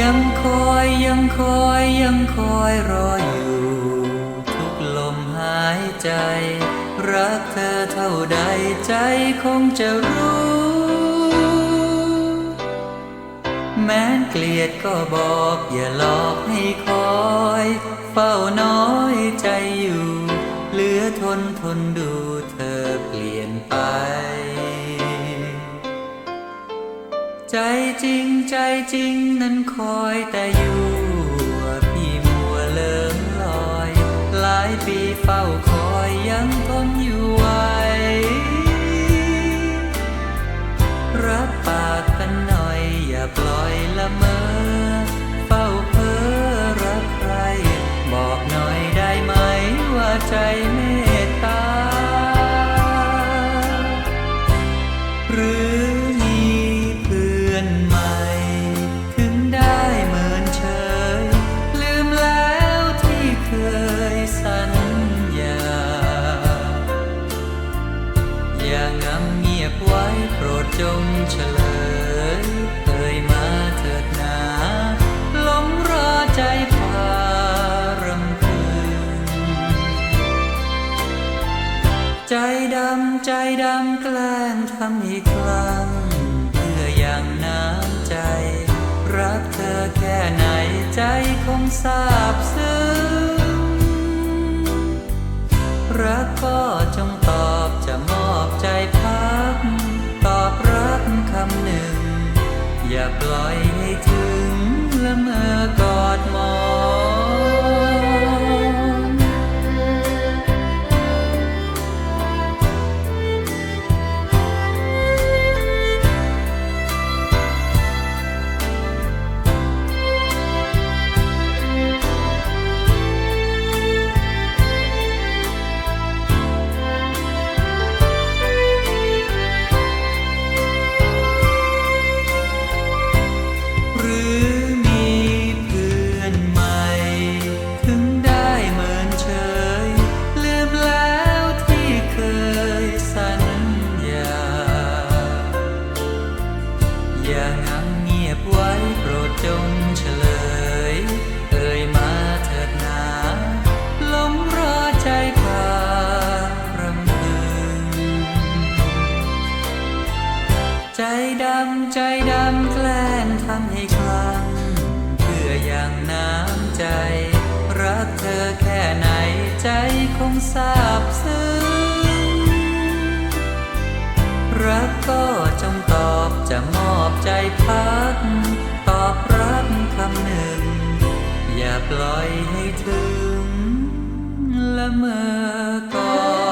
ยังคอยยังคอยยังคอยรออยู่ ทุกลมหายใจ รักเธอเท่าใดใจคงจะรู้ แม้นเกลียดก็บอกอย่าหลอกให้คอย เฝ้าน้อยใจอยู่ เหลือทนทนดูเธอเปลี่ยนไป ใจจริงใจจริงนั้นคอยแต่อยู่พี่มัวเลิงลอย หลายปีเฝ้าคอยยังทนอยู่ไหวรับปากกันหน่อยอย่าปล่อยละเมอ เฝ้าเพ้อรักใคร บอกหน่อยได้ไหมว่าใจเม รดจงเฉลยเอ่ยมาเถิดนาหลงรอใจพารำพึงใจดำใจดำแกล้งทำอีกครั้ง เพื่ออย่างน้ำใจ รักเธอแค่ไหนใจคงทราบซึ้งรักก็จงตอบจะมอบใจำหนึ่ง อย่าปล่อยให้ถึงละเมอก่อน ใจดำใจดำแกล้งทำให้คลั่งเพื่ออย่างน้ำใจ รักเธอแค่ไหนใจคงทราบซึ้งรักก็จงตอบจะมอบใจพัก ตอบรักคำหนึ่ง อย่าปล่อยให้ถึงละเมอก่อน